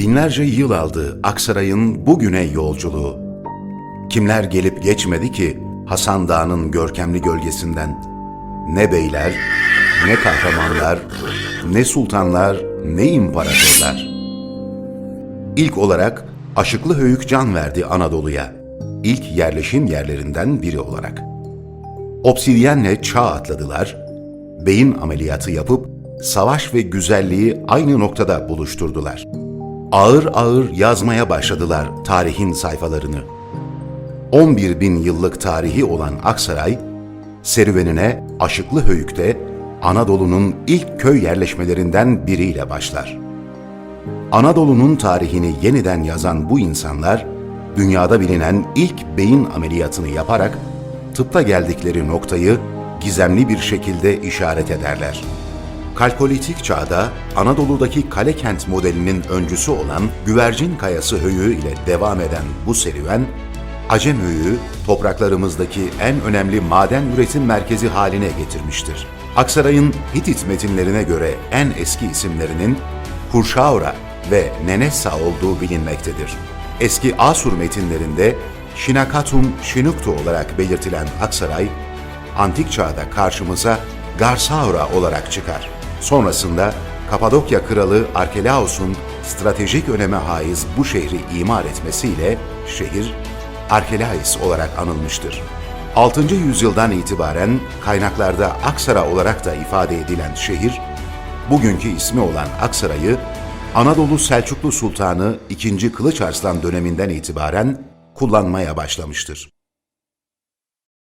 Binlerce yıl aldı Aksaray'ın bugüne yolculuğu. Kimler gelip geçmedi ki Hasan Dağı'nın görkemli gölgesinden? Ne beyler, ne kahramanlar, ne sultanlar, ne imparatorlar. İlk olarak Aşıklı Höyük can verdi Anadolu'ya. İlk yerleşim yerlerinden biri olarak. Obsidyenle çağ atladılar, beyin ameliyatı yapıp savaş ve güzelliği aynı noktada buluşturdular. Ağır ağır yazmaya başladılar tarihin sayfalarını. 11 bin yıllık tarihi olan Aksaray, serüvenine Aşıklı Höyük'te Anadolu'nun ilk köy yerleşmelerinden biriyle başlar. Anadolu'nun tarihini yeniden yazan bu insanlar, dünyada bilinen ilk beyin ameliyatını yaparak tıpta geldikleri noktayı gizemli bir şekilde işaret ederler. Kalkolitik çağda Anadolu'daki kale kent modelinin öncüsü olan Güvercin Kayası höyüğü ile devam eden bu serüven, Acem höyüğü topraklarımızdaki en önemli maden üretim merkezi haline getirmiştir. Aksaray'ın Hitit metinlerine göre en eski isimlerinin Kurşaura ve Nenessa olduğu bilinmektedir. Eski Asur metinlerinde Şinakatum Şinuktu olarak belirtilen Aksaray, antik çağda karşımıza Garsaura olarak çıkar. Sonrasında Kapadokya kralı Arkelaos'un stratejik öneme haiz bu şehri imar etmesiyle şehir Arkelais olarak anılmıştır. 6. yüzyıldan itibaren kaynaklarda Aksara olarak da ifade edilen şehir, bugünkü ismi olan Aksaray'ı Anadolu Selçuklu Sultanı II. Kılıç Arslan döneminden itibaren kullanmaya başlamıştır.